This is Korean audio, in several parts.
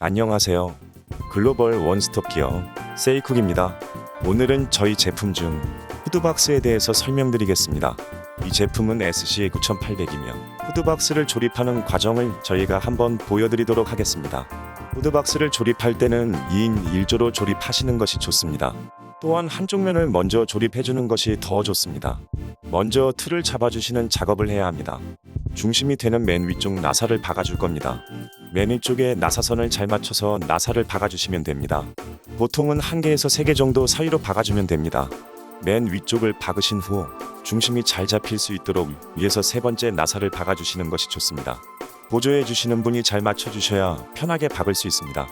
안녕하세요. 글로벌 원스톱 기업 세이쿡입니다. 오늘은 저희 제품 중 후드박스에 대해서 설명드리겠습니다. 이 제품은 SC9800이며 후드박스를 조립하는 과정을 저희가 한번 보여드리도록 하겠습니다. 후드박스를 조립할 때는 2인 1조로 조립하시는 것이 좋습니다. 또한 한쪽 면을 먼저 조립해주는 것이 더 좋습니다. 먼저 틀을 잡아주시는 작업을 해야 합니다. 중심이 되는 맨 위쪽 나사를 박아줄 겁니다. 맨 위쪽에 나사선을 잘 맞춰서 나사를 박아주시면 됩니다. 보통은 한 개에서 세 개 정도 사이로 박아주면 됩니다. 맨 위쪽을 박으신 후 중심이 잘 잡힐 수 있도록 위에서 세 번째 나사를 박아주시는 것이 좋습니다. 보조해 주시는 분이 잘 맞춰주셔야 편하게 박을 수 있습니다.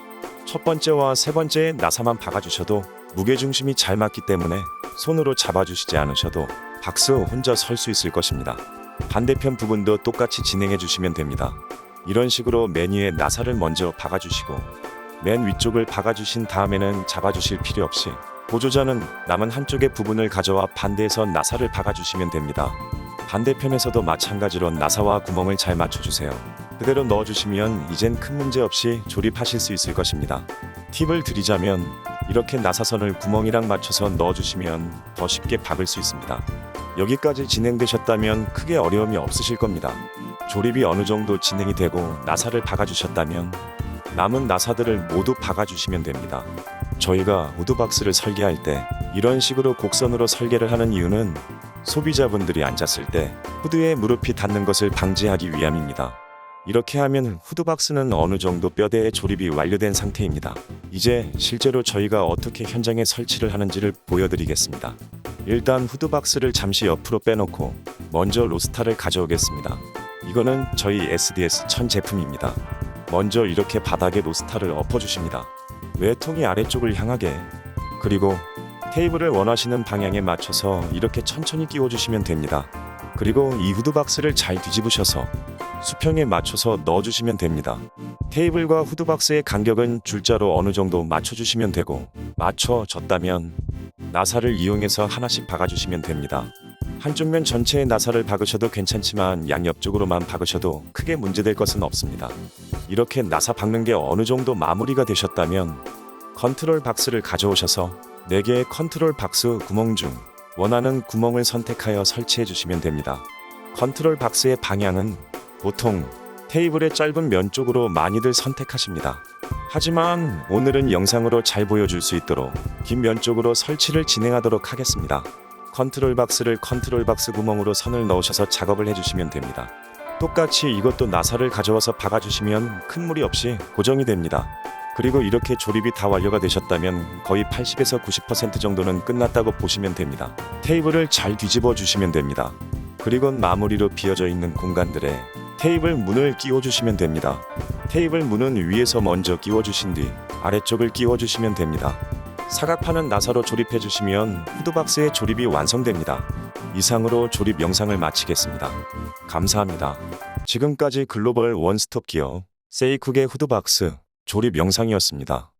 첫 번째와 세 번째 나사만 박아주셔도 무게 중심이 잘 맞기 때문에 손으로 잡아주시지 않으셔도 박스 혼자 설 수 있을 것입니다. 반대편 부분도 똑같이 진행해 주시면 됩니다. 이런 식으로 맨 위에 나사를 먼저 박아주시고 맨 위쪽을 박아주신 다음에는 잡아주실 필요 없이 보조자는 남은 한쪽의 부분을 가져와 반대에서 나사를 박아주시면 됩니다. 반대편에서도 마찬가지로 나사와 구멍을 잘 맞춰주세요. 그대로 넣어주시면 이젠 큰 문제 없이 조립하실 수 있을 것입니다. 팁을 드리자면 이렇게 나사선을 구멍이랑 맞춰서 넣어주시면 더 쉽게 박을 수 있습니다. 여기까지 진행되셨다면 크게 어려움이 없으실 겁니다. 조립이 어느 정도 진행이 되고 나사를 박아주셨다면 남은 나사들을 모두 박아주시면 됩니다. 저희가 우드박스를 설계할 때 이런 식으로 곡선으로 설계를 하는 이유는 소비자분들이 앉았을 때 후드에 무릎이 닿는 것을 방지하기 위함입니다. 이렇게 하면 후드박스는 어느 정도 뼈대에 조립이 완료된 상태입니다. 이제 실제로 저희가 어떻게 현장에 설치를 하는지를 보여드리겠습니다. 일단 후드박스를 잠시 옆으로 빼놓고 먼저 로스타를 가져오겠습니다. 이거는 저희 SDS 1000 제품입니다. 먼저 이렇게 바닥에 로스타를 엎어주십니다. 외통이 아래쪽을 향하게 그리고 테이블을 원하시는 방향에 맞춰서 이렇게 천천히 끼워주시면 됩니다. 그리고 이 후드박스를 잘 뒤집으셔서 수평에 맞춰서 넣어주시면 됩니다. 테이블과 후드박스의 간격은 줄자로 어느 정도 맞춰주시면 되고 맞춰졌다면 나사를 이용해서 하나씩 박아주시면 됩니다. 한쪽 면 전체에 나사를 박으셔도 괜찮지만 양옆쪽으로만 박으셔도 크게 문제될 것은 없습니다. 이렇게 나사 박는 게 어느 정도 마무리가 되셨다면 컨트롤 박스를 가져오셔서 4개의 컨트롤 박스 구멍 중 원하는 구멍을 선택하여 설치해 주시면 됩니다. 컨트롤 박스의 방향은 보통 테이블의 짧은 면 쪽으로 많이들 선택하십니다. 하지만 오늘은 영상으로 잘 보여줄 수 있도록 긴 면 쪽으로 설치를 진행하도록 하겠습니다. 컨트롤 박스를 컨트롤 박스 구멍으로 선을 넣으셔서 작업을 해주시면 됩니다. 똑같이 이것도 나사를 가져와서 박아주시면 큰 무리 없이 고정이 됩니다. 그리고 이렇게 조립이 다 완료가 되셨다면 거의 80에서 90% 정도는 끝났다고 보시면 됩니다. 테이블을 잘 뒤집어 주시면 됩니다. 그리고 마무리로 비어져 있는 공간들에 테이블 문을 끼워 주시면 됩니다. 테이블 문은 위에서 먼저 끼워 주신 뒤 아래쪽을 끼워 주시면 됩니다. 사각판은 나사로 조립해 주시면 후드박스의 조립이 완성됩니다. 이상으로 조립 영상을 마치겠습니다. 감사합니다. 지금까지 글로벌 원스톱 기업 세이쿡의 후드박스 조립 영상이었습니다.